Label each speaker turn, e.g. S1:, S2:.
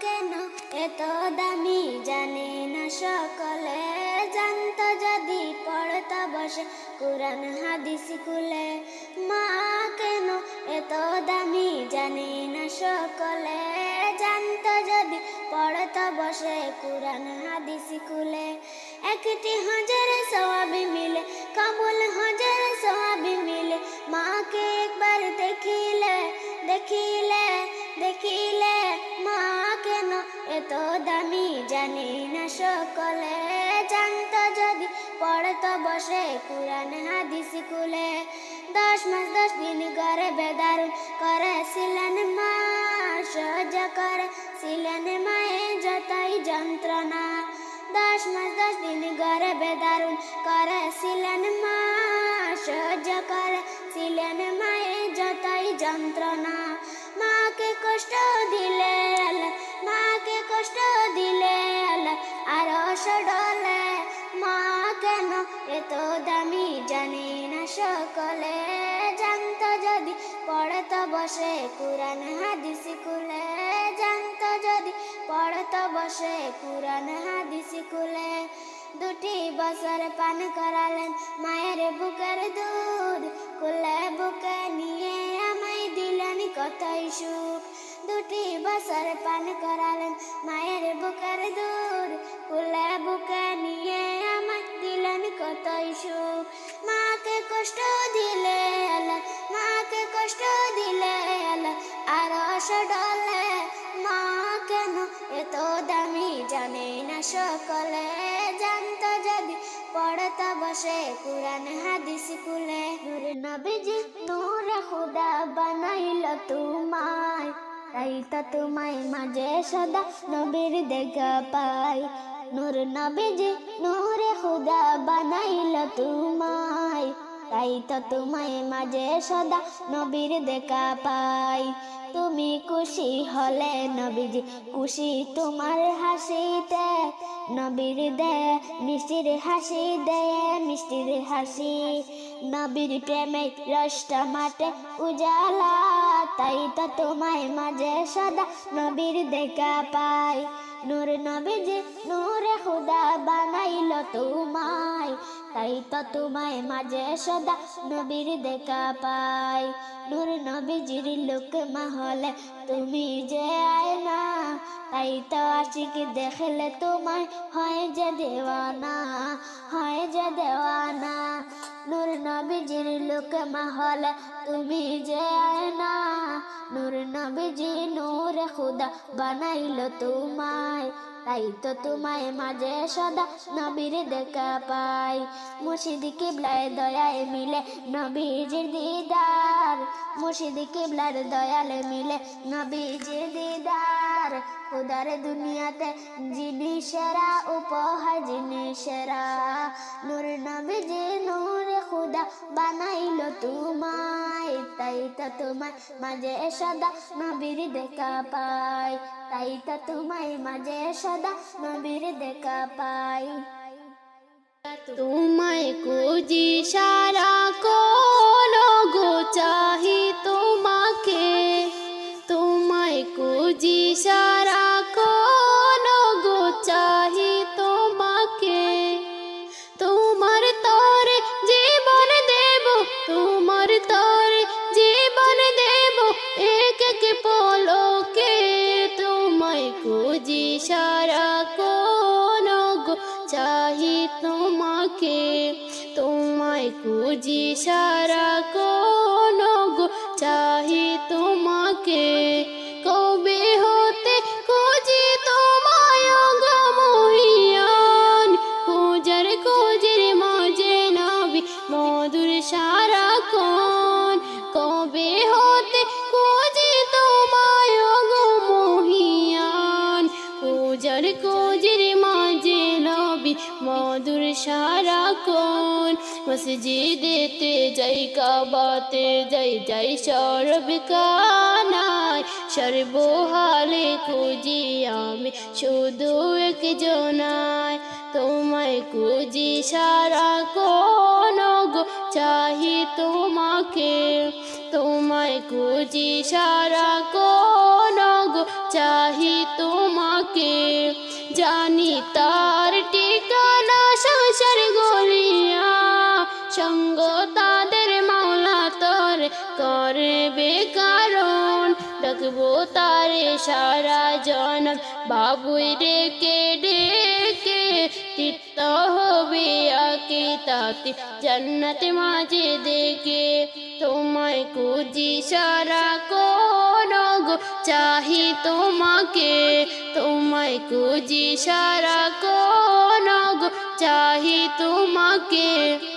S1: কেন? এত দামি জানে না সকলে। জানত যদি পড়ত বসে কোরআন হাদিস কুলে মা কেন? এত দামি জানে না সকলে। জানত যদি পড়ত বসে কোরআন হাদিস কুলে একটি হাজার সওয়াবি মিলে, কবুল হাজার সওয়াবি মিলে। মাকে একবার দেখিলে দেখিলে দেখিলে এত দামি জানি না সকলে। জানত যদি পড়ত বসে কোরআন, হাদিস কুলে দশ মাস, দশ দিন করে বেদারুন করেছিলেন মা। সহ্য করেছিলেন মায়ে যতই যন্ত্রণা। দশ মাস, দশ দিন ঘরে বেদারুন করেছিলেন মা। সহ্য করেছিলেন মায়ে যতই যন্ত্রণা। মাকে কষ্ট দিলে কষ্ট দিলে আরও সডলে মা কেন? এত দামি জানি না সকলে। জানত যদি পড়ত বসে কোরআন, হাদিস কুলে জানত যদি পড়ত বসে কোরআন, হাদিস কুলে দুটি বছর পান করালেন মায়ের বুকের দুধ। কুলে বুকে নিয়ে আমায় দিলেন কতই সুখ। দুটি বছর পান করালেন, মায়ের বুকের দুধ কুলে বুকে নিয়ে আমায় দিলেন কতই সুখ। মাকে কষ্ট দিলে মাকে কষ্ট দিলে আর ডলে মা কেন? এত দামি জানে না সকলে, জানত যদি পড়ত বসে কোরআন, হাদিস কুলে নবীজি, নূর খুদা বানাইল তোমায়। তাই তো তোমায় মাঝে সদা নবীর দেখা পাই। নূর নবীজি, নূর খুদা বানাইল তোমায়। তাই তো তোমায় মাঝে সদা নবীর দেখা পাই। তুমি খুশি হলে নবীজি, খুশি তোমার হাসিতে। নবীর দে, মিষ্টির হাসি দে, মিষ্টির হাসি। নবীর প্রেমে রসটা মাঠে উজালা। তাই তো তোমায় মাঝে সদা নবীর দেখা পাই নূর নবীজি, নূরে খুদা বানাইল তোমায়। তাই তো তোমায় মাঝে সদা নবীর দেখা পাই নূর নবীজির লোক মহলে তুমি যে আয় না তাই তো আশিক দেখলে তোমায় হয় যে দেওয়ানা, হয় যে দেওয়ানা। নূর নবীজির লোক মহলে, তুমি যে আয় না নূর নবীজি নূর খুদা বানাইল তোমায়। তাই তো তোমায় মাঝে সদা নবীর দেখা পাই। মুর্শিদ কিবলায় দয়ায় মিলে নবীজির দিদার। মুর্শিদ কিবলার দয়াল মিলে নবীজির দিদার। খুদার দুনিয়াতে যিনি সেরা, উপহার যিনি সেরা, নূর নবীজি নূর খুদা বানাইলো তোমায় তাই তা তোমায় মাঝে সদা নবীর দেখা পাই তাই তা তোমায় মাঝে সদা নবীর দেখা পাই।
S2: তোমায় কুজি সারা কোন গো চাহি তোমাকে, তোমায় খুঁজি সারা কোন গো, চাহি তোমাকে। কবে হতে খুঁজি তোমায় গো মহিয়ান? খুঁজার খোঁজের মাঝে নাবি মধুর সারা কোন নবী মধুর সারা কোন। মসজিদেতে যাই, কাবাতে যাই যাই সরব কানায়। সর্বহালে খুঁজি আমি শুধু একজনায়। তোমায় খুঁজি সারা কোন গো, চাহি তোমাকে। তোমায় খুঁজি সারা কোন গো, চাহি তোমাকে। জানি তার করবে কারণ, ডাকবো তারে সারা জনম। বাবুই ডেকে ডেকে তিত্ত হবে আকে তাতে জান্নাত মাঝে দেখে তোমায় কুজি সারা কোন চাহি তোমাকে, তোমায় কুজি সারা কোন চাহি তোমাকে।